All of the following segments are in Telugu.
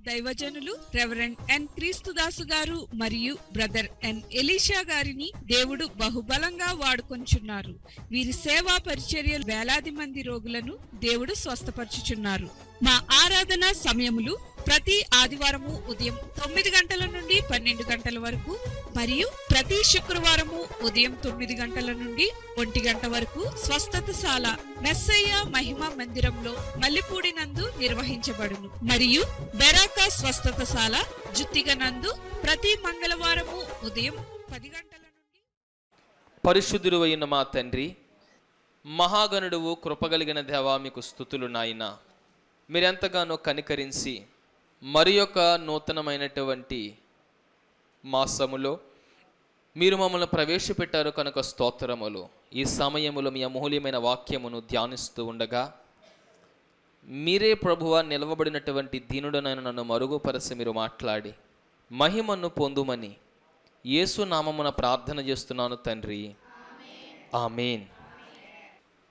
దైవజనులు రెవరెండ్ ఎన్ క్రీస్తుదాసు గారు మరియు బ్రదర్ ఎన్ ఎలీషా గారిని దేవుడు బహుబలంగా వాడుకొంచున్నారు. వీరి సేవా పరిచర్యలు వేలాది మంది రోగులను దేవుడు స్వస్థపరచుచున్నారు. మా ఆరాధన సమయములు ప్రతి ఆదివారము ఉదయం తొమ్మిది గంటల నుండి పన్నెండు గంటల వరకు మరియు ప్రతి శుక్రవారము ఉదయం తొమ్మిది గంటల నుండి ఒంటి గంట వరకు స్వస్థతశాల మెస్సయ్య మహిమ మందిరంలో మల్లిపూడి నందు నిర్వహించబడును. మరియు బెరాక స్వస్థతశాల జుత్తిగ నందు ప్రతి మంగళవారము ఉదయం పది గంటల నుండి పరిశుద్ధుడు అయిన మా తండ్రి మహాగణుడువు కృపగలిగిన దేవా మీకు స్థుతులు నాయన. మీరెంతగానో కనికరించి మరి యొక్క నూతనమైనటువంటి మాసములో మీరు మమ్మల్ని ప్రవేశపెట్టారు కనుక స్తోత్రములు. ఈ సమయములో మీ అమూల్యమైన వాక్యమును ధ్యానిస్తూ ఉండగా మీరే ప్రభువ నిలవబడినటువంటి దీనుడనైన నన్ను మరుగుపరచి మీరు మాట్లాడి మహిమను పొందుమని యేసు నామమున ప్రార్థన చేస్తున్నాను తండ్రి. ఆమెన్.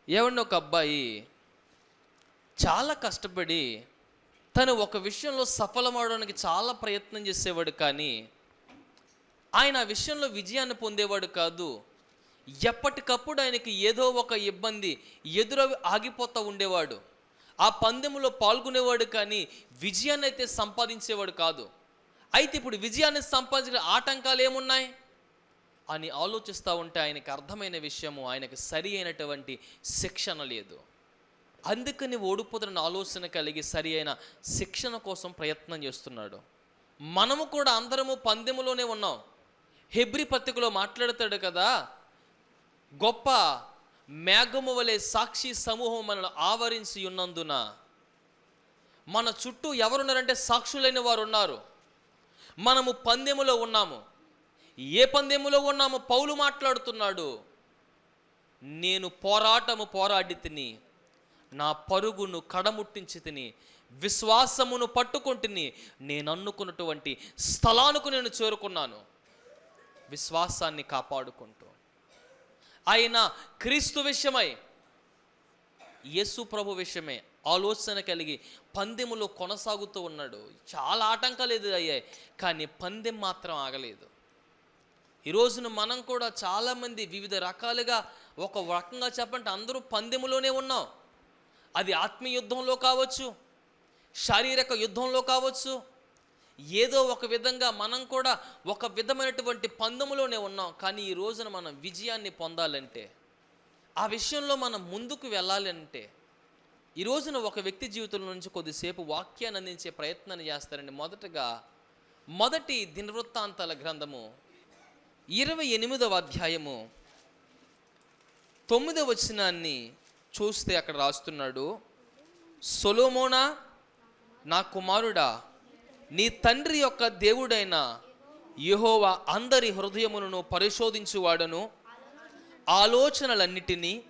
ఏమన్నా ఒక అబ్బాయి చాలా కష్టపడి తను ఒక విషయంలో సఫలమవడానికి చాలా ప్రయత్నం చేసేవాడు కానీ ఆయన ఆ విషయంలో విజయాన్ని పొందేవాడు కాదు. ఎప్పటికప్పుడు ఆయనకి ఏదో ఒక ఇబ్బంది ఎదురవి ఆగిపోతూ ఉండేవాడు. ఆ పందెంలో పాల్గొనేవాడు కానీ విజయాన్ని అయితే సంపాదించేవాడు కాదు. అయితే ఇప్పుడు విజయాన్ని సంపాదించిన ఆటంకాలు ఏమున్నాయి? అని ఆలోచిస్తూ ఉంటే ఆయనకు అర్థమైన విషయము ఆయనకు సరి అయినటువంటి శిక్షణ లేదు. అందుకని ఓడిపోతున్న ఆలోచన కలిగి సరి అయిన శిక్షణ కోసం ప్రయత్నం చేస్తున్నాడు. మనము కూడా అందరము పందెములోనే ఉన్నాం. హెబ్రి పత్రికలో మాట్లాడతాడు కదా గొప్ప మేఘము వలె సాక్షి సమూహం మనల్ని ఆవరించి ఉన్నందున మన చుట్టూ ఎవరున్నారంటే సాక్షులైన వారు ఉన్నారు. మనము పందెములో ఉన్నాము. ఏ పందెములో ఉన్నాము? పౌలు మాట్లాడుతున్నాడు నేను పోరాటము పోరాడి తిని నా పరుగును కడముట్టించి తిని విశ్వాసమును పట్టుకుంటుని నేను అనుకున్నటువంటి స్థలానికి నేను చేరుకున్నాను. విశ్వాసాన్ని కాపాడుకుంటూ. ఆయన క్రీస్తు విషయమై యేసు ప్రభు విషయమే ఆలోచన కలిగి పందెములో కొనసాగుతూ ఉన్నాడు. చాలా ఆటంకాలు ఎదురయ్యాయి కానీ పందెం మాత్రం ఆగలేదు. ఈరోజున మనం కూడా చాలామంది వివిధ రకాలుగా ఒక రకంగా చెప్పంటే అందరూ పందెములోనే ఉన్నాం. అది ఆత్మీయ యుద్ధంలో కావచ్చు శారీరక యుద్ధంలో కావచ్చు ఏదో ఒక విధంగా మనం కూడా ఒక విధమైనటువంటి పందములోనే ఉన్నాం. కానీ ఈ రోజున మనం విజయాన్ని పొందాలంటే ఆ విషయంలో మనం ముందుకు వెళ్ళాలంటే ఈ రోజున ఒక వ్యక్తి జీవితం నుంచి కొద్దిసేపు వాక్యాన్ని అందించే ప్రయత్నాన్ని చేస్తారండి. మొదటగా మొదటి దినవృత్తాంతాల గ్రంథము ఇరవై ఎనిమిదవ అధ్యాయము తొమ్మిదవ వచనాన్ని చూస్తే అక్కడ రాస్తున్నాడు సొలోమోనా నా కుమారుడా నీ తండ్రి యొక్క దేవుడైన యెహోవా అందరి హృదయములను పరిశోధించువాడను. ఆలోచనలన్నిటినీ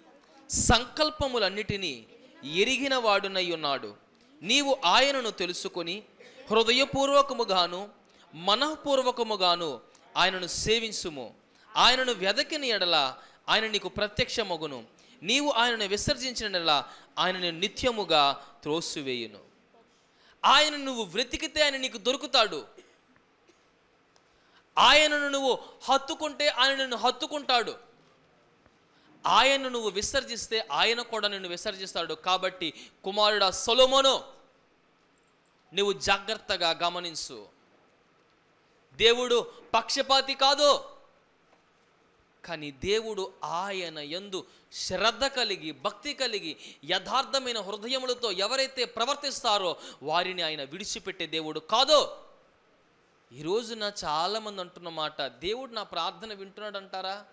సంకల్పములన్నిటినీ ఎరిగిన వాడునై ఉన్నాడు నీవు ఆయనను తెలుసుకొని హృదయపూర్వకముగాను మనఃపూర్వకముగాను ఆయనను సేవించుము. ఆయనను వెదకిన ఎడల ఆయన నీకు ప్రత్యక్షమగును. నీవు ఆయనను విసర్జించిన నెల ఆయనను నిత్యముగా త్రోసివేయును. ఆయన నువ్వు వెతికితే ఆయన నీకు దొరుకుతాడు. ఆయనను నువ్వు హత్తుకుంటే ఆయన నిన్ను హత్తుకుంటాడు. ఆయన్ను నువ్వు విసర్జిస్తే ఆయన కూడా నిన్ను విసర్జిస్తాడు. కాబట్టి కుమారుడా సొలోమోను నువ్వు జాగ్రత్తగా గమనించు. దేవుడు పక్షపాతి కాదు. కానీ దేవుడు ఆయన ఎందు శ్రద్ధ కలిగి భక్తి కలిగి యథార్థమైన హృదయములతో ఎవరైతే ప్రవర్తిస్తారో వారిని ఆయన విడిచిపెట్టే దేవుడు కాదో. ఈరోజున చాలామంది అంటున్న మాట దేవుడు నా ప్రార్థన వింటున్నాడు అంటారా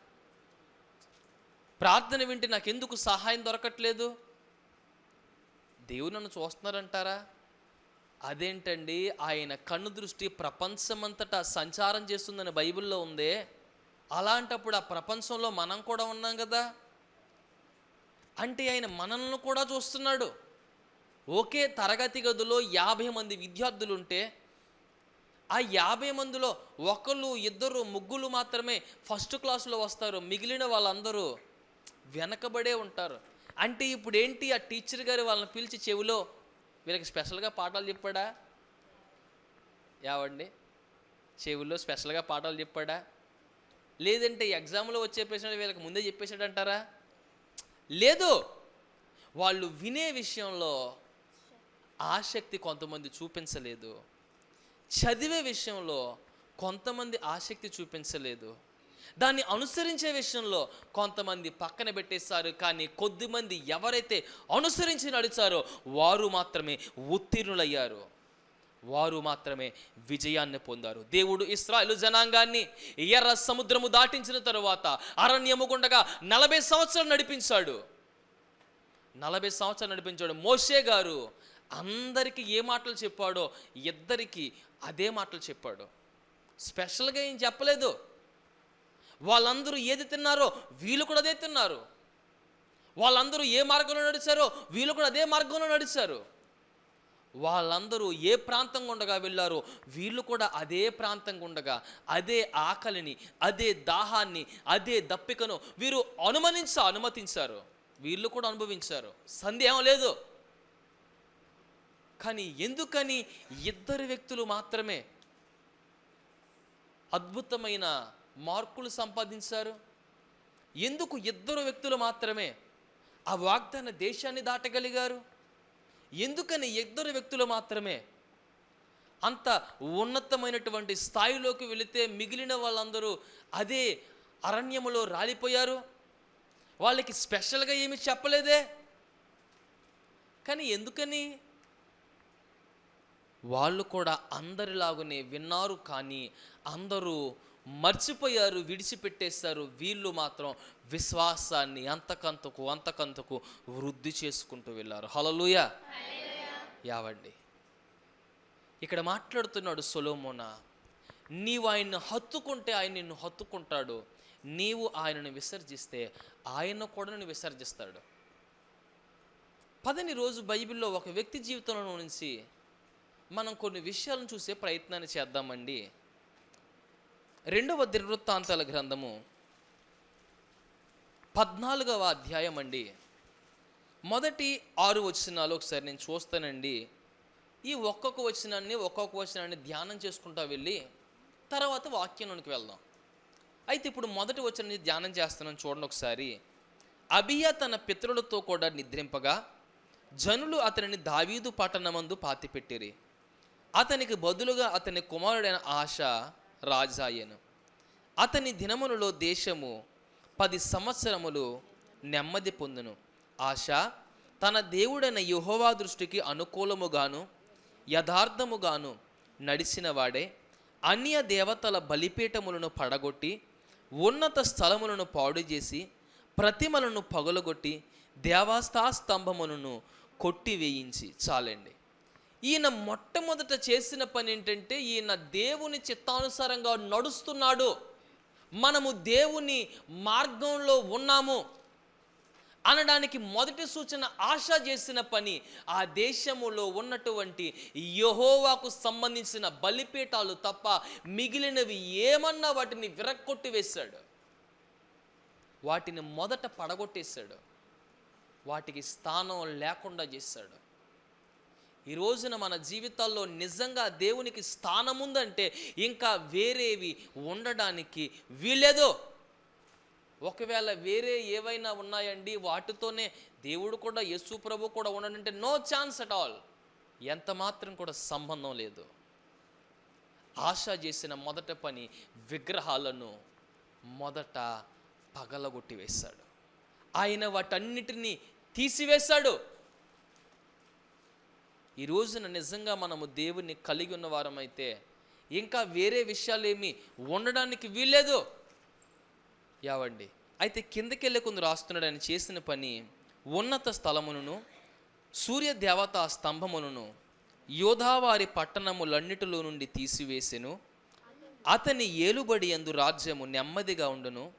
ప్రార్థన వింటే నాకెందుకు సహాయం దొరకట్లేదు? దేవుడు నన్ను చూస్తున్నారంటారా అదేంటండి ఆయన కన్ను దృష్టి ప్రపంచమంతటా సంచారం చేస్తుందని బైబిల్లో ఉందే. అలాంటప్పుడు ఆ ప్రపంచంలో మనం కూడా ఉన్నాం కదా. అంటే ఆయన మనల్ని కూడా చూస్తున్నాడు. ఒకే తరగతి గదిలో యాభై మంది విద్యార్థులు ఉంటే ఆ యాభై మందిలో ఒకళ్ళు ఇద్దరు ముగ్గురు మాత్రమే ఫస్ట్ క్లాస్లో వస్తారు. మిగిలిన వాళ్ళందరూ వెనకబడే ఉంటారు. అంటే ఇప్పుడు ఏంటి ఆ టీచర్ గారు వాళ్ళని పిలిచి చెవిలో వీళ్ళకి స్పెషల్గా పాఠాలు చెప్పాడా? యావండి చెవిలో స్పెషల్గా పాఠాలు చెప్పాడా? లేదంటే ఎగ్జామ్లో వచ్చే ప్రశ్నలు వీళ్ళకి ముందే చెప్పేశాడు అంటారా లేదు. వాళ్ళు వినే విషయంలో ఆసక్తి కొంతమంది చూపించలేదు. చదివే విషయంలో కొంతమంది ఆసక్తి చూపించలేదు. దాన్ని అనుసరించే విషయంలో కొంతమంది పక్కన పెట్టేశారు. కానీ కొద్దిమంది ఎవరైతే అనుసరించి నడిచారో వారు మాత్రమే ఉత్తీర్ణులయ్యారు. వారు మాత్రమే విజయాన్ని పొందారు. దేవుడు ఇస్రాయలు జనాంగాన్ని ఎర్ర సముద్రము దాటించిన తరువాత అరణ్యము గుండగా నలభై సంవత్సరాలు నడిపించాడు. నలభై సంవత్సరాలు నడిపించాడు. మోషే గారు అందరికీ ఏ మాటలు చెప్పాడో ఇద్దరికి అదే మాటలు చెప్పాడు. స్పెషల్గా ఏం చెప్పలేదు. వాళ్ళందరూ ఏది తిన్నారో వీళ్ళు కూడా అదే తిన్నారు. వాళ్ళందరూ ఏ మార్గంలో నడిచారో వీళ్ళు కూడా అదే మార్గంలో నడిచారు. వాళ్ళందరూ ఏ ప్రాంతం గుండగా వెళ్ళారో వీళ్ళు కూడా అదే ప్రాంతం గుండగా అదే ఆకలిని అదే దాహాన్ని అదే దప్పికను వీరు అనుమనించ అనుమతించారు. వీళ్ళు కూడా అనుభవించారు. సందేహం లేదు. కానీ ఎందుకని ఇద్దరు వ్యక్తులు మాత్రమే అద్భుతమైన మార్కులు సంపాదించారు? ఎందుకు ఇద్దరు వ్యక్తులు మాత్రమే ఆ వాగ్దాన దేశాన్ని దాటగలిగారు? ఎందుకని ఇద్దరు వ్యక్తులు మాత్రమే? అంత ఉన్నతమైనటువంటి స్థాయిలోకి వెళితే మిగిలిన వాళ్ళందరూ అదే అరణ్యములో రాలిపోయారు? వాళ్ళకి స్పెషల్గా ఏమి చెప్పలేదే? కానీ ఎందుకని? వాళ్ళు కూడా అందరిలాగానే విన్నారు కానీ అందరూ మర్చిపోయారు విడిచిపెట్టేశారు. వీళ్ళు మాత్రం విశ్వాసాన్ని అంతకంతకు అంతకంతకు వృద్ధి చేసుకుంటూ వెళ్ళారు. హలలుయ యావండి. ఇక్కడ మాట్లాడుతున్నాడు సొలోమోన. నీవు ఆయన్ని హత్తుకుంటే ఆయన నిన్ను హత్తుకుంటాడు. నీవు ఆయనను విసర్జిస్తే ఆయన కూడా నిన్ను విసర్జిస్తాడు. పదని రోజు బైబిల్లో ఒక వ్యక్తి జీవితంలో నుంచి మనం కొన్ని విషయాలను చూసే ప్రయత్నాన్ని చేద్దామండి. రెండవ దినవృత్తాంతాల గ్రంథము పద్నాలుగవ అధ్యాయం అండి మొదటి ఆరు వచనాలు ఒకసారి నేను చూస్తానండి. ఈ ఒక్కొక్క వచనాన్ని ఒక్కొక్క వచనాన్ని ధ్యానం చేసుకుంటా వెళ్ళి తర్వాత వాక్యంలోనికి వెళ్దాం. అయితే ఇప్పుడు మొదటి వచనాన్ని ధ్యానం చేస్తున్నాను చూడండి ఒకసారి. అబియా తన పితరులతో కూడా నిద్రింపగా జనులు అతనిని దావీదు పట్టణమందు పాతిపెట్టిరి. అతనికి బదులుగా అతని కుమారుడైన ఆశ రాజాయను. అతని దినములలో దేశము పది సంవత్సరములు నెమ్మది పొందును. ఆశ తన దేవుడైన యుహోవా దృష్టికి అనుకూలముగాను యథార్థముగాను నడిచిన వాడే అన్య దేవతల బలిపీఠములను పడగొట్టి ఉన్నత స్థలములను పాడు చేసి ప్రతిమలను పగలగొట్టి దేవాస్థా స్తంభములను కొట్టివేయించి చాలండి. ఈయన మొట్టమొదట చేసిన పని ఏంటంటే ఈయన దేవుని చిత్తానుసారంగా నడుస్తున్నాడు. మనము దేవుని మార్గంలో ఉన్నాము అనడానికి మొదటి సూచన ఆశ చేసిన పని ఆ దేశములో ఉన్నటువంటి యహోవాకు సంబంధించిన బలిపీఠాలు తప్ప మిగిలినవి ఏమన్నా వాటిని విరక్కొట్టి వేశాడు వాటిని మొదట పడగొట్టేశాడు. వాటికి స్థానం లేకుండా చేశాడు. ఈ రోజున మన జీవితాల్లో నిజంగా దేవునికి స్థానం ఉందంటే ఇంకా వేరేవి ఉండడానికి వీలేదో ఒకవేళ వేరే ఏవైనా ఉన్నాయండి వాటితోనే దేవుడు కూడా యేసు ప్రభు కూడా ఉండడంటే నో ఛాన్స్ అట్ ఆల్. ఎంత మాత్రం కూడా సంబంధం లేదు. ఆశ చేసిన మొదట పని విగ్రహాలను మొదట పగలగొట్టి వేశాడు ఆయన వాటన్నిటినీ తీసివేశాడు. ఈ రోజున నిజంగా మనము దేవుణ్ణి కలిగి ఉన్న వారమైతే ఇంకా వేరే విషయాలు ఏమి ఉండడానికి వీల్లేదు. యావండి. అయితే కిందకి వెళ్ళి కొందరు రాస్తున్నాడు ఆయన చేసిన పని ఉన్నత స్థలమును సూర్య దేవతా స్తంభములను యోధావారి పట్టణములన్నిటిలో నుండి తీసివేసెను. అతని ఏలుబడి ఎందు రాజ్యము నెమ్మదిగా ఉండును.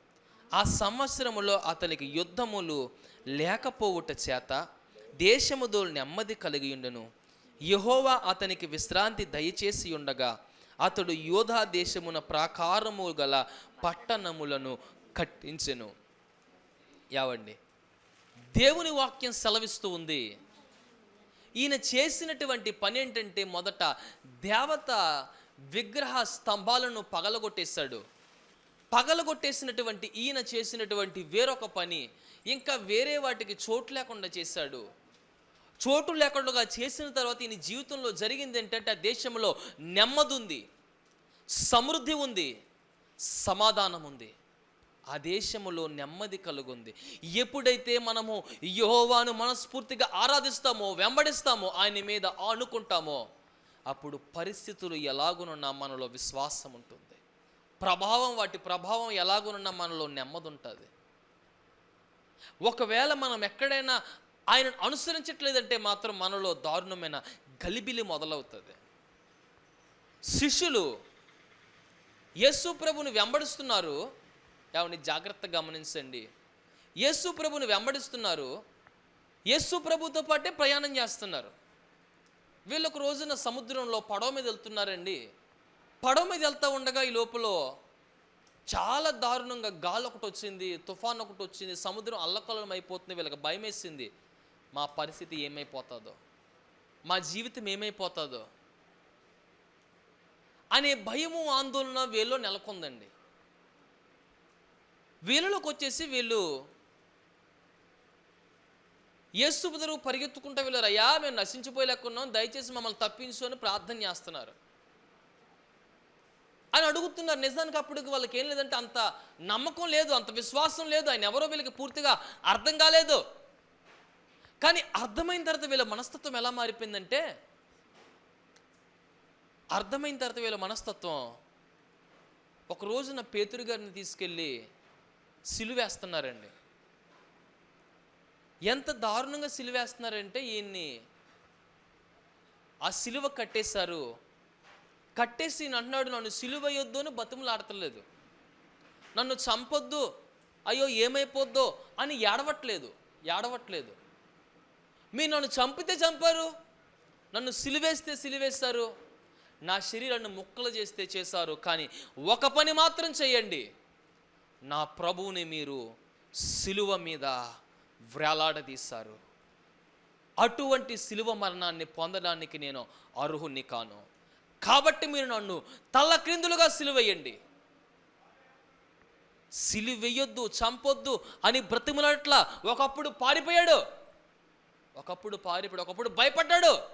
ఆ సంవత్సరములో అతనికి యుద్ధములు లేకపోవుట చేత దేశముదో నెమ్మది కలిగి ఉండును. యహోవా అతనికి విశ్రాంతి దయచేసి ఉండగా అతడు యోధా దేశమున ప్రాకారము గల పట్టణములను కట్టించెను. యావండి. దేవుని వాక్యం సెలవిస్తూ ఉంది. ఈయన చేసినటువంటి పని ఏంటంటే మొదట దేవత విగ్రహ స్తంభాలను పగలగొట్టేశాడు. పగలగొట్టేసినటువంటి ఈయన చేసినటువంటి వేరొక పని ఇంకా వేరే వాటికి చోటు లేకుండా చేశాడు. చోటు లేకుండా చేసిన తర్వాత ఈయన జీవితంలో జరిగింది ఏంటంటే ఆ దేశంలో నెమ్మది ఉంది సమృద్ధి ఉంది సమాధానం ఉంది. ఆ దేశములో నెమ్మది కలుగుంది. ఎప్పుడైతే మనము యోవాను మనస్ఫూర్తిగా ఆరాధిస్తామో వెంబడిస్తామో ఆయన మీద ఆనుకుంటామో అప్పుడు పరిస్థితులు ఎలాగునున్నా మనలో విశ్వాసం ఉంటుంది. ప్రభావం వాటి ప్రభావం ఎలాగునున్నా మనలో నెమ్మది ఉంటుంది ఒకవేళ మనం ఎక్కడైనా ఆయనను అనుసరించట్లేదంటే మాత్రం మనలో దారుణమైన గలిబిలి మొదలవుతుంది. శిష్యులు యేసు ప్రభుని వెంబడిస్తున్నారు. ఏమని జాగ్రత్త గమనించండి. యేసు ప్రభుని వెంబడిస్తున్నారు. యేసు ప్రభుతో పాటే ప్రయాణం చేస్తున్నారు. వీళ్ళు ఒక రోజున సముద్రంలో పడవ మీద వెళ్తున్నారండి. పడవ మీద వెళ్తూ ఉండగా ఈ లోపల చాలా దారుణంగా గాలి ఒకటి వచ్చింది తుఫాన్ ఒకటి వచ్చింది సముద్రం అల్లకల్లం అయిపోతుంది వీళ్ళకి భయం వేసింది మా పరిస్థితి ఏమైపోతుందో? మా జీవితం ఏమైపోతుందో? అనే భయము ఆందోళన వీళ్ళు నెలకొందండి. వీళ్ళలోకి వచ్చేసి వీళ్ళు యేసు బుదరు పరిగెత్తుకుంటూ వెళ్ళారు. అయ్యా మేము నశించిపోయలేకున్నాం దయచేసి మమ్మల్ని తప్పించు అని ప్రార్థన చేస్తున్నారు. అని అడుగుతున్నారు. నిజానికి అప్పటికి వాళ్ళకి ఏం లేదంటే అంత నమ్మకం లేదు అంత విశ్వాసం లేదు. ఆయన ఎవరో వీళ్ళకి పూర్తిగా అర్థం కాలేదు. కానీ అర్థమైన తర్వాత వీళ్ళ మనస్తత్వం ఎలా మారిపోయిందంటే అర్థమైన తర్వాత వీళ్ళ మనస్తత్వం ఒక రోజున పేతురు గారిని తీసుకెళ్ళి సిలువేస్తున్నారండి ఎంత దారుణంగా సిలువేస్తున్నారంటే ఈయన్ని ఆ సిలువ కట్టేశారు. కట్టేసి అంటున్నాడు నన్ను సిలువ యొద్దు అని బతుములాడతలేదు నన్ను చంపొద్దు. అయ్యో ఏమైపోద్దో అని ఏడవట్లేదు. ఏడవట్లేదు. మీరు నన్ను చంపితే చంపారు నన్ను సిలువేస్తే సిలివేస్తారు నా శరీరాన్ని ముక్కలు చేస్తే చేశారు కానీ ఒక పని మాత్రం చేయండి. నా ప్రభువుని మీరు సిలువ మీద వేలాడదీశారు అటువంటి సిలువ మరణాన్ని పొందడానికి నేను అర్హుణ్ణి కాను. కాబట్టి మీరు నన్ను తల్ల క్రిందులుగా సిలువేయండి. సిలువెయ్యొద్దు చంపొద్దు అని బ్రతిమలట్ల ఒకప్పుడు పారిపోయాడు. ఒకప్పుడు పారిపోయాడు ఒకప్పుడు భయపడ్డాడు.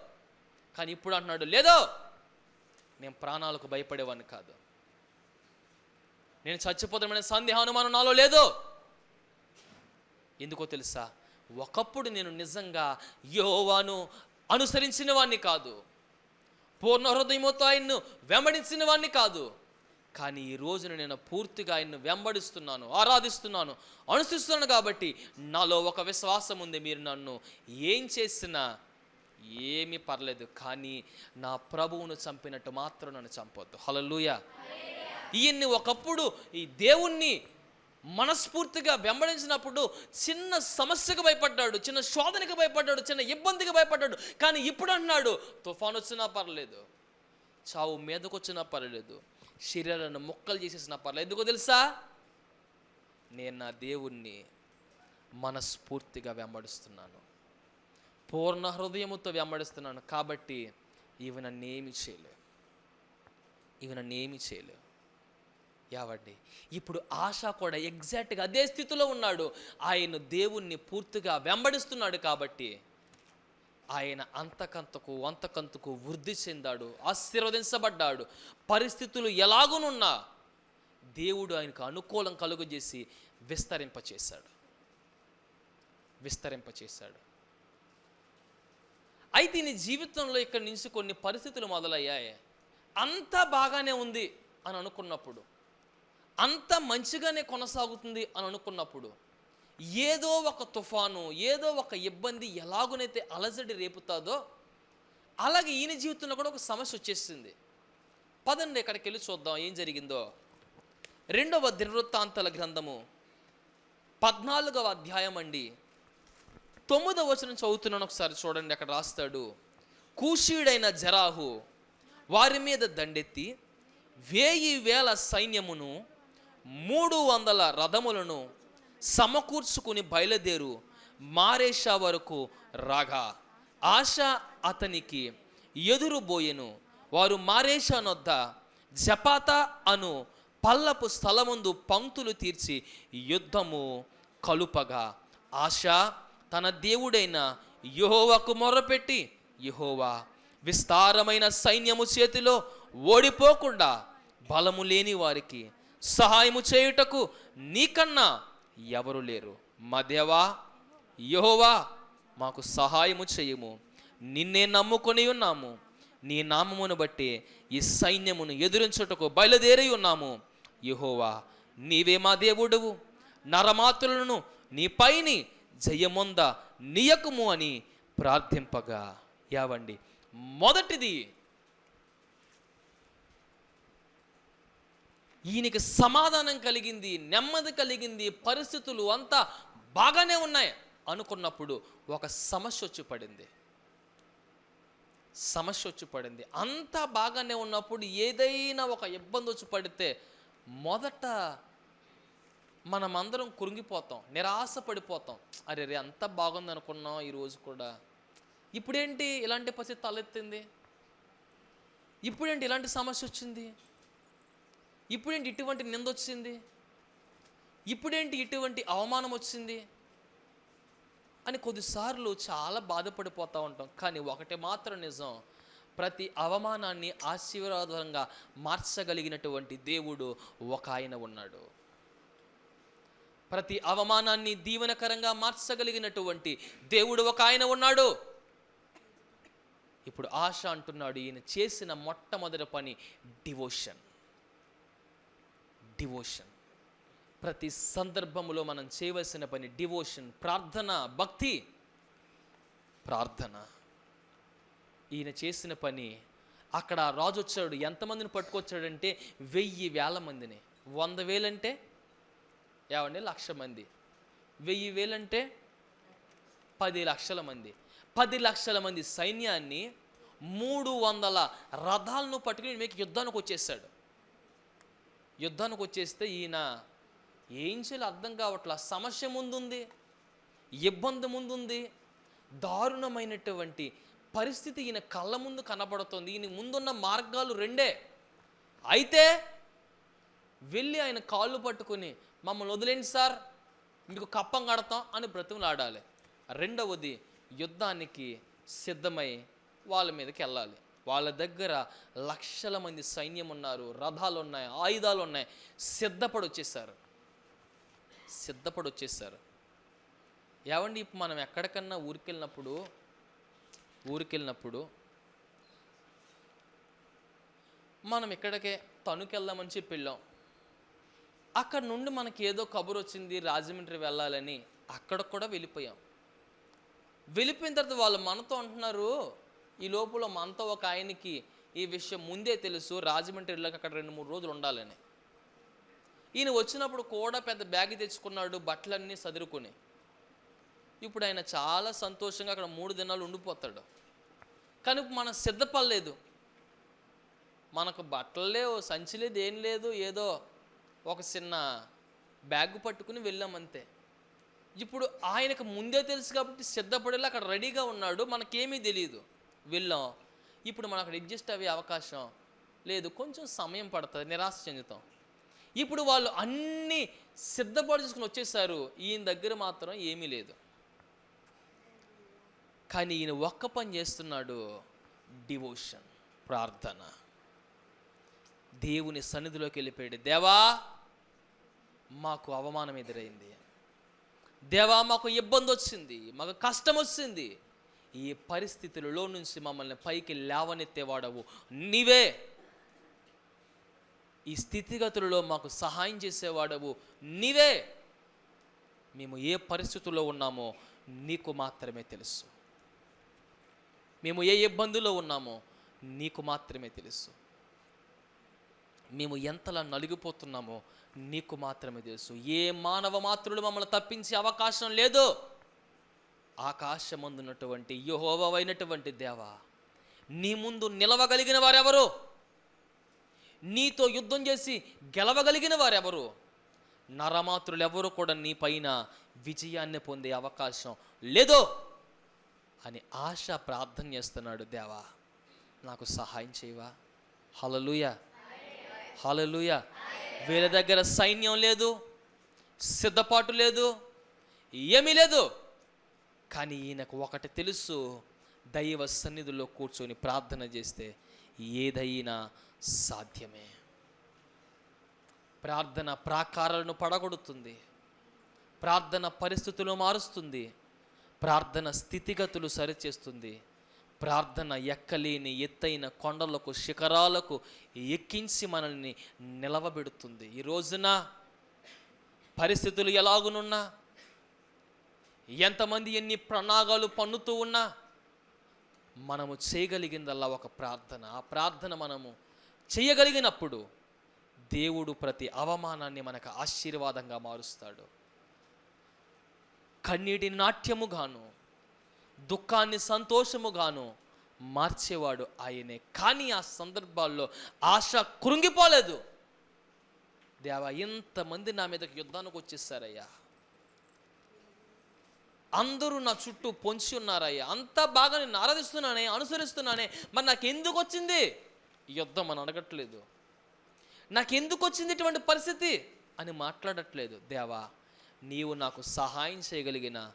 కానీ ఇప్పుడు అంటున్నాడు లేదో నేను ప్రాణాలకు భయపడేవాడిని కాదు. నేను చచ్చిపోతాననే సందేహం అనుమానం నాలో లేదు. ఎందుకో తెలుసా? ఒకప్పుడు నేను నిజంగా యోవాను అనుసరించిన వాణ్ణి కాదు. పూర్ణ హృదయముతో ఆయన్ను వెంబడించిన వాణ్ణి కాదు. కానీ ఈ రోజున నేను పూర్తిగా ఆయన్ను వెంబడిస్తున్నాను ఆరాధిస్తున్నాను అనుసరిస్తున్నాను కాబట్టి నాలో ఒక విశ్వాసం ఉంది. మీరు నన్ను ఏం చేసినా ఏమీ పర్లేదు కానీ నా ప్రభువును చంపినట్టు మాత్రం నన్ను చంపొద్దు. హలలుయ ఈయన్ని ఒకప్పుడు ఈ దేవుణ్ణి మనస్ఫూర్తిగా వెంబడించినప్పుడు చిన్న సమస్యకు భయపడ్డాడు చిన్న శోధనకు భయపడ్డాడు చిన్న ఇబ్బందికి భయపడ్డాడు. కానీ ఇప్పుడు అంటున్నాడు తుఫాన్ వచ్చినా పర్లేదు చావు మీదకు వచ్చినా పర్లేదు శరీరాలను ముక్కలు చేసేసినా పర్లేదు. ఎందుకో తెలుసా? నేను నా దేవుణ్ణి మనస్ఫూర్తిగా వెంబడిస్తున్నాను. పూర్ణ హృదయముతో వెంబడిస్తున్నాను. కాబట్టి ఈవి నన్నేమి ఏమి చేయలేవు ఇవి నన్నేమి చేయలేవు యావండి ఇప్పుడు ఆశ కూడా ఎగ్జాక్ట్గా అదే స్థితిలో ఉన్నాడు. ఆయన దేవుణ్ణి పూర్తిగా వెంబడిస్తున్నాడు కాబట్టి ఆయన అంతకంతకు అంతకంతకు వృద్ధి చెందాడు ఆశీర్వదించబడ్డాడు. పరిస్థితులు ఎలాగునున్నా దేవుడు ఆయనకు అనుకూలం కలుగజేసి విస్తరింపచేశాడు. విస్తరింపచేశాడు. అయితే నీ జీవితంలో ఇక్కడి నుంచి కొన్ని పరిస్థితులు మొదలయ్యాయి. అంతా బాగానే ఉంది అని అనుకున్నప్పుడు అంత మంచిగానే కొనసాగుతుంది అని అనుకున్నప్పుడు ఏదో ఒక తుఫాను ఏదో ఒక ఇబ్బంది ఎలాగునైతే అలజడి రేపుతాదో అలాగే ఈయన జీవితంలో కూడా ఒక సమస్య వచ్చేసింది. పదండి ఇక్కడికి వెళ్ళి చూద్దాం ఏం జరిగిందో. రెండవ దినవృత్తాంతల గ్రంథము పద్నాలుగవ అధ్యాయం అండి. తొమ్మిదవ వచనం చదువుతున్నాను ఒకసారి చూడండి అక్కడ రాస్తాడు. కూషీడైన జరాహు వారి మీద దండెత్తి వేయి వేల సైన్యమును మూడు వందల రథములను సమకూర్చుకుని బయలుదేరు మారేషా వరకు రాగా. ఆశ అతనికి ఎదురుబోయెను వారు మారేషానొద్ద జపాత అను పల్లపు స్థలముందు పంక్తులు తీర్చి యుద్ధము కలుపగా. ఆశ తన దేవుడైన యహోవాకు మొర్రపెట్టి యహోవా విస్తారమైన సైన్యము చేతిలో ఓడిపోకుండా బలము లేని వారికి సహాయము చేయుటకు నీకన్నా ఎవరు లేరు. మా దేవా మాకు సహాయము చేయము. నిన్నే నమ్ముకొని ఉన్నాము. నీ నామమును బట్టి ఈ సైన్యమును ఎదురించుటకు బయలుదేరి ఉన్నాము. యహోవా నీవే మా దేవుడువు. నరమాతులను నీ పైని జయమొంద నీయకుము అని ప్రార్థింపగా. యావండి. మొదటిది ఈయనకి సమాధానం కలిగింది నెమ్మది కలిగింది పరిస్థితులు అంతా బాగానే ఉన్నాయి అనుకున్నప్పుడు ఒక సమస్య వచ్చి పడింది. సమస్య వచ్చి పడింది. అంతా బాగానే ఉన్నప్పుడు ఏదైనా ఒక ఇబ్బంది వచ్చి పడితే మొదట మనమందరం కురింగిపోతాం నిరాశ పడిపోతాం. అరే రే అంతా బాగుంది అనుకున్నాం ఈరోజు కూడా. ఇప్పుడేంటి ఇలాంటి పరిస్థితి తలెత్తింది? ఇప్పుడేంటి ఇలాంటి సమస్య వచ్చింది? ఇప్పుడేంటి ఇటువంటి నింద వచ్చింది? ఇప్పుడేంటి ఇటువంటి అవమానం వచ్చింది? అని కొద్దిసార్లు చాలా బాధపడిపోతూ ఉంటాం. కానీ ఒకటి మాత్రం నిజం. ప్రతి అవమానాన్ని ఆశీర్వాదంగా మార్చగలిగినటువంటి దేవుడు ఒక ఆయన ఉన్నాడు. ప్రతి అవమానాన్ని దీవెనకరంగా మార్చగలిగినటువంటి దేవుడు ఒక ఆయన ఉన్నాడు. ఇప్పుడు ఆశ అంటున్నాడు ఈయన చేసిన మొట్టమొదటి పని డివోషన్. డివోషన్ ప్రతి సందర్భములో మనం చేయవలసిన పని డివోషన్ ప్రార్థన భక్తి. ప్రార్థన. ఈయన చేసిన పని అక్కడ రాజు వచ్చాడు ఎంతమందిని పట్టుకొచ్చాడంటే వెయ్యి వేల మందిని. వంద వేలంటే ఏమండి లక్ష మంది. వెయ్యి వేలంటే పది లక్షల మంది. పది లక్షల మంది సైన్యాన్ని మూడు వందల రథాలను పట్టుకుని మీకు యుద్ధానికి వచ్చేసాడు. యుద్ధానికి వచ్చేస్తే ఈయన ఏం చేయాలో అర్థం కావట్లా. సమస్య ముందుంది ఇబ్బంది ముందుంది దారుణమైనటువంటి పరిస్థితి ఈయన కళ్ళ ముందు కనబడుతుంది. ఈయన ముందున్న మార్గాలు రెండే. అయితే వెళ్ళి ఆయన కాళ్ళు పట్టుకుని మమ్మల్ని వదిలేండి సార్ మీకు కప్పం కడతాం అని బ్రతిమలాడాలి. రెండవది యుద్ధానికి సిద్ధమై వాళ్ళ మీదకి వెళ్ళాలి. వాళ్ళ దగ్గర లక్షల మంది సైన్యం ఉన్నారు రథాలు ఉన్నాయి ఆయుధాలు ఉన్నాయి సిద్ధపడొచ్చేసారు సిద్ధపడొచ్చేసారు ఏమండి ఇప్పుడు మనం ఎక్కడికన్నా ఊరికెళ్ళినప్పుడు ఊరికెళ్ళినప్పుడు మనం ఇక్కడికే తణుకెళ్దామని చెప్పి వెళ్ళాం అక్కడ నుండి మనకి ఏదో కబురు వచ్చింది రాజమండ్రి వెళ్ళాలని అక్కడ కూడా వెళ్ళిపోయాం. వెళ్ళిపోయిన తర్వాత వాళ్ళు మనతో అంటున్నారు ఈ లోపల మనతో ఒక ఆయనకి ఈ విషయం ముందే తెలుసు రాజమండ్రిలోకి అక్కడ రెండు మూడు రోజులు ఉండాలని. ఈయన వచ్చినప్పుడు కూడా పెద్ద బ్యాగ్ తెచ్చుకున్నాడు బట్టలన్నీ సదురుకొని. ఇప్పుడు ఆయన చాలా సంతోషంగా అక్కడ మూడు దినాలు ఉండిపోతాడు. కానీ మనం సిద్ధపడలేదు. మనకు బట్టలు లేవు సంచి లేదు ఏం లేదు ఏదో ఒక చిన్న బ్యాగ్ పట్టుకుని వెళ్ళాం అంతే. ఇప్పుడు ఆయనకు ముందే తెలుసు కాబట్టి సిద్ధపడేలా అక్కడ రెడీగా ఉన్నాడు మనకేమీ తెలియదు వెళ్ళాం. ఇప్పుడు మనం అక్కడ అడ్జస్ట్ అయ్యే అవకాశం లేదు. కొంచెం సమయం పడుతుంది. నిరాశ చెందుతాం. ఇప్పుడు వాళ్ళు అన్నీ సిద్ధపాటు చేసుకుని వచ్చేసారు. ఈయన దగ్గర మాత్రం ఏమీ లేదు. కానీ ఈయన ఒక్క పని చేస్తున్నాడు. డివోషన్ ప్రార్థన. దేవుని సన్నిధిలోకి వెళ్ళిపోయాడు. దేవా మాకు అవమానం ఎదురైంది. దేవా మాకు ఇబ్బంది వచ్చింది. మాకు కష్టం వచ్చింది. ఈ పరిస్థితులలో నుంచి మమ్మల్ని పైకి లేవనెత్తేవాడవు. నీవే ఈ స్థితిగతులలో మాకు సహాయం చేసేవాడవు. నీవే మేము ఏ పరిస్థితుల్లో ఉన్నామో నీకు మాత్రమే తెలుసు. మేము ఏ ఇబ్బందుల్లో ఉన్నామో నీకు మాత్రమే తెలుసు. మేము ఎంతలా నలిగిపోతున్నామో నీకు మాత్రమే తెలుసు. ఏ మానవ మాత్రుడు మమ్మల్ని తప్పించే అవకాశం లేదు. ఆకాశమందున్నటువంటి యహోవైనటువంటి దేవా నీ ముందు నిలవగలిగిన వారెవరు? నీతో యుద్ధం చేసి గెలవగలిగిన వారెవరు? నరమాతృలెవరు కూడా నీ పైన విజయాన్ని పొందే అవకాశం లేదో అని ఆశ ప్రార్థన చేస్తున్నాడు దేవా. నాకు సహాయం చేయవా? హలలుయ హలలుయ వీళ్ళ దగ్గర సైన్యం లేదు సిద్ధపాటు లేదు ఏమీ లేదు. కానీ ఈయనకు ఒకటి తెలుసు. దైవ సన్నిధిలో కూర్చొని ప్రార్థన చేస్తే ఏదైనా సాధ్యమే. ప్రార్థన ప్రాకారాలను పడగొడుతుంది. ప్రార్థన పరిస్థితులు మారుస్తుంది. ప్రార్థన స్థితిగతులు సరిచేస్తుంది. ప్రార్థన ఎక్కలేని ఎత్తైన కొండలకు శిఖరాలకు ఎక్కించి మనల్ని నిలవబెడుతుంది. ఈ రోజున పరిస్థితులు ఎలాగునున్నా ఎంతమంది ఎన్ని ప్రణాగాలు పన్నుతూ ఉన్నా మనము చేయగలిగిందల్లా ఒక ప్రార్థన. ఆ ప్రార్థన మనము చేయగలిగినప్పుడు దేవుడు ప్రతి అవమానాన్ని మనకు ఆశీర్వాదంగా మారుస్తాడు. కన్నీటిని నాట్యముగాను దుఃఖాన్ని సంతోషముగాను మార్చేవాడు ఆయనే. కానీ ఆ సందర్భాల్లో ఆశ కృంగిపోలేదు. దేవా ఇంతమంది నా మీదకి యుద్ధానికి వచ్చేసారయ్యా. అందరూ నా చుట్టూ పొంచి ఉన్నారయ్యా. అంతా బాగా నేను ఆరాధిస్తున్నానే అనుసరిస్తున్నానే. మరి నాకు ఎందుకు వచ్చింది? యుద్ధం అని అడగట్లేదు. నాకు ఎందుకు వచ్చింది ఇటువంటి పరిస్థితి? అని మాట్లాడట్లేదు. దేవా నీవు నాకు సహాయం చేయగలిగిన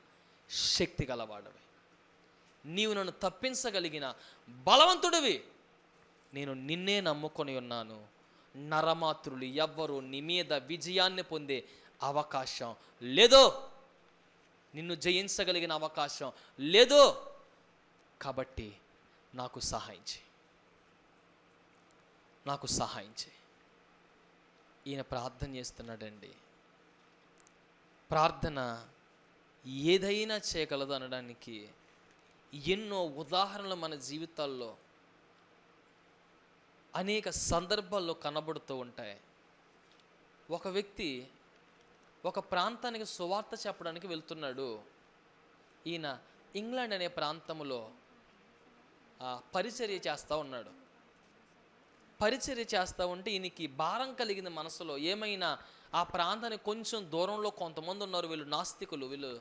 శక్తి గలవాడవి. నీవు నన్ను తప్పించగలిగిన బలవంతుడివి. నేను నిన్నే నమ్ముకొని ఉన్నాను. నరమాతృలు ఎవ్వరూ నీ మీద విజయాన్ని పొందే అవకాశం లేదో. నిన్ను జయించగలిగిన అవకాశం లేదో. కాబట్టి నాకు సహాయం చేయి. నాకు సహాయం చేయి. ఈయన ప్రార్థన చేస్తున్నాడండి. ప్రార్థన ఏదైనా చేయగలదు అనడానికి ఎన్నో ఉదాహరణలు మన జీవితాల్లో అనేక సందర్భాల్లో కనబడుతూ ఉంటాయి. ఒక వ్యక్తి ఒక ప్రాంతానికి సువార్త చెప్పడానికి వెళ్తున్నాడు. ఈయన ఇంగ్లాండ్ అనే ప్రాంతంలో పరిచర్య చేస్తూ ఉన్నాడు. పరిచర్య చేస్తూ ఉంటే ఈయనకి భారం కలిగిన మనసులో. ఏమైనా ఆ ప్రాంతానికి కొంచెం దూరంలో కొంతమంది ఉన్నారు వీళ్ళు నాస్తికులు వీళ్ళు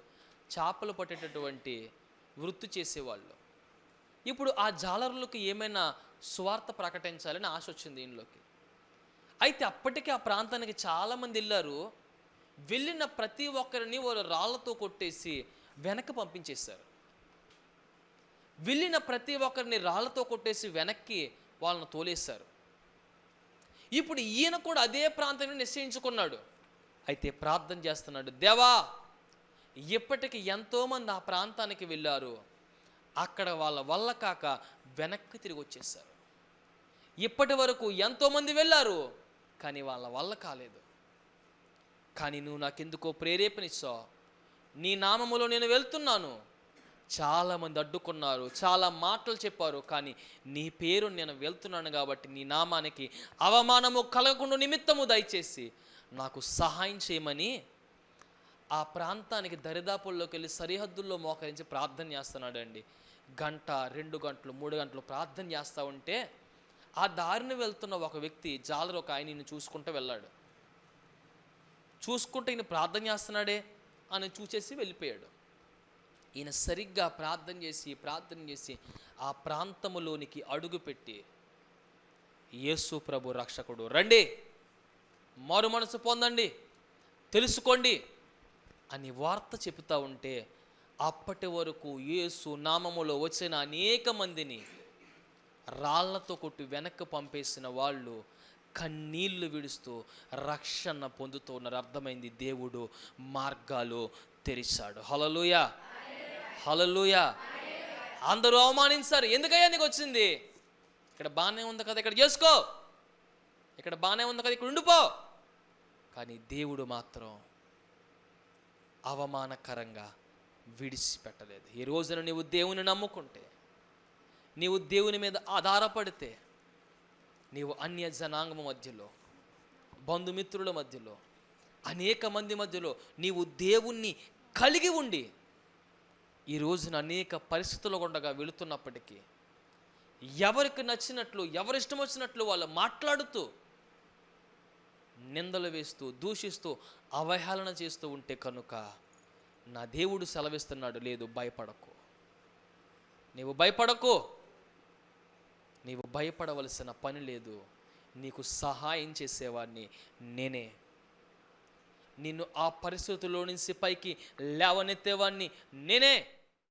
చేపలు పట్టేటటువంటి వృత్తి చేసేవాళ్ళు. ఇప్పుడు ఆ జాలరులకు ఏమైనా స్వార్థ ప్రకటించాలని ఆశ వచ్చింది దీనిలోకి అయితే అప్పటికే ఆ ప్రాంతానికి చాలామంది వెళ్ళారు. వెళ్ళిన ప్రతి ఒక్కరిని వారు రాళ్ళతో కొట్టేసి వెనక్కి పంపించేశారు. వెళ్ళిన ప్రతి ఒక్కరిని రాళ్ళతో కొట్టేసి వెనక్కి వాళ్ళని తోలేశారు. ఇప్పుడు ఈయన కూడా అదే ప్రాంతాన్ని నిశ్చయించుకున్నాడు. అయితే ప్రార్థన చేస్తున్నాడు దేవా ఇప్పటికి ఎంతోమంది ఆ ప్రాంతానికి వెళ్ళారు. అక్కడ వాళ్ళ వల్ల కాక వెనక్కి తిరిగి వచ్చేసారు ఇప్పటి వరకు ఎంతోమంది వెళ్ళారు కానీ వాళ్ళ వల్ల కాలేదు. కానీ నువ్వు నాకెందుకో ప్రేరేపణిస్తావు? నీ నామములో నేను వెళ్తున్నాను. చాలామంది అడ్డుకున్నారు చాలా మాటలు చెప్పారు కానీ నీ పేరు నేను వెళ్తున్నాను కాబట్టి నీ నామానికి అవమానము కలగకుండా నిమిత్తము దయచేసి నాకు సహాయం చేయమని ఆ ప్రాంతానికి దరిదాపుల్లోకి వెళ్ళి సరిహద్దుల్లో మోకరించి ప్రార్థన చేస్తున్నాడు అండి గంట రెండు గంటలు మూడు గంటలు ప్రార్థన చేస్తూ ఉంటే ఆ దారిని వెళ్తున్న ఒక వ్యక్తి జాలరు ఒక ఆయన చూసుకుంటూ వెళ్ళాడు. చూసుకుంటే ఈయన ప్రార్థన చేస్తున్నాడే అని చూసేసి వెళ్ళిపోయాడు. ఈయన సరిగ్గా ప్రార్థన చేసి ప్రార్థన చేసి ఆ ప్రాంతములోనికి అడుగుపెట్టి యేసు ప్రభు రక్షకుడు రండి మారు మనసు పొందండి తెలుసుకోండి అని వార్త చెబుతా ఉంటే అప్పటి వరకు యేసు నామములో వచ్చిన అనేక మందిని రాళ్ళతో కొట్టి వెనక్కి పంపేసిన వాళ్ళు కన్నీళ్ళు విడుస్తూ రక్షణ పొందుతూ ఉన్నారు. అర్థమైంది? దేవుడు మార్గాలు తెరిచాడు. హలలుయ హలలుయ అందరూ అవమానించారు. ఎందుకయ్యా నీకు వచ్చింది? ఇక్కడ బాగానే ఉంది కదా ఇక్కడ చేసుకో. ఇక్కడ బాగానే ఉంది కదా ఇక్కడ ఉండిపో. కానీ దేవుడు మాత్రం అవమానకరంగా విడిచిపెట్టలేదు. ఈ రోజున నీవు దేవుని నమ్ముకుంటే నీవు దేవుని మీద ఆధారపడితే నీవు అన్య జనాంగం మధ్యలో బంధుమిత్రుల మధ్యలో అనేక మంది మధ్యలో నీవు దేవుణ్ణి కలిగి ఉండి ఈ రోజున అనేక పరిస్థితులు ఉండగా వెళుతున్నప్పటికీ ఎవరికి నచ్చినట్లు ఎవరిష్టం వచ్చినట్లు వాళ్ళు మాట్లాడుతూ నిందలు వేస్తూ దూషిస్తూ అవహేళన చేస్తూ ఉంటే కనుక నా దేవుడు సెలవిస్తున్నాడు లేదు భయపడకు. నీవు భయపడకు. నీవు భయపడవలసిన పని లేదు. నీకు సహాయం చేసేవాడిని నేనే. నిన్ను ఆ పరిస్థితుల్లో నుంచి పైకి లేవనెత్తేవాడిని నేనే.